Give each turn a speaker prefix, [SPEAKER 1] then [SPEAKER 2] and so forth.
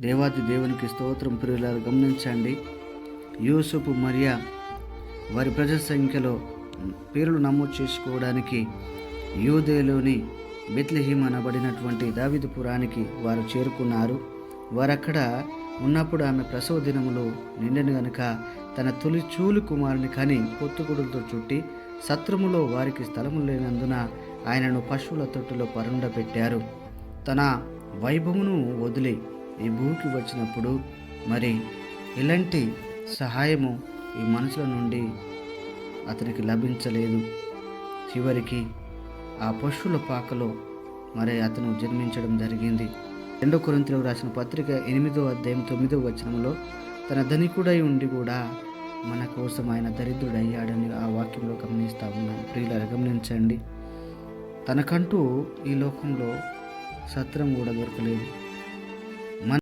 [SPEAKER 1] దేవాది దేవునికి స్తోత్రం ప్రియులారు గమనించండి. యూసుఫ్ మరియా వారి ప్రజల సంఖ్యలో పేర్లు నమోదు చేసుకోవడానికి యూదేలోని బెత్లహీమ్ అనబడినటువంటి దావిదపురానికి వారు చేరుకున్నారు. వారక్కడ ఉన్నప్పుడు ఆమె ప్రసవ దినములు నిండెను గనుక తన తొలి చూలు కుమారుని కని పొత్తుగుడులతో చుట్టి సత్రములో వారికి స్థలము లేనందున ఆయనను పశువుల తొట్టులో పరుండబెట్టారు. తన వైభవమును వదిలి ఈ భూమికి వచ్చినప్పుడు మరి ఇలాంటి సహాయము ఈ మనుషుల నుండి అతనికి లభించలేదు. చివరికి ఆ పశువుల పాకలో మరి అతను జన్మించడం జరిగింది. రెండో కొరింతలకు రాసిన పత్రిక ఎనిమిదో అధ్యాయం తొమ్మిదో వచనంలో తన ధనికుడై ఉండి కూడా మన కోసం ఆయన దరిద్రుడయ్యాడని ఆ వాక్యంలో గమనిస్తూ ఉన్నాను. ప్రియుల గమనించండి. తనకంటూ ఈ లోకంలో సత్రం కూడా దొరకలేదు.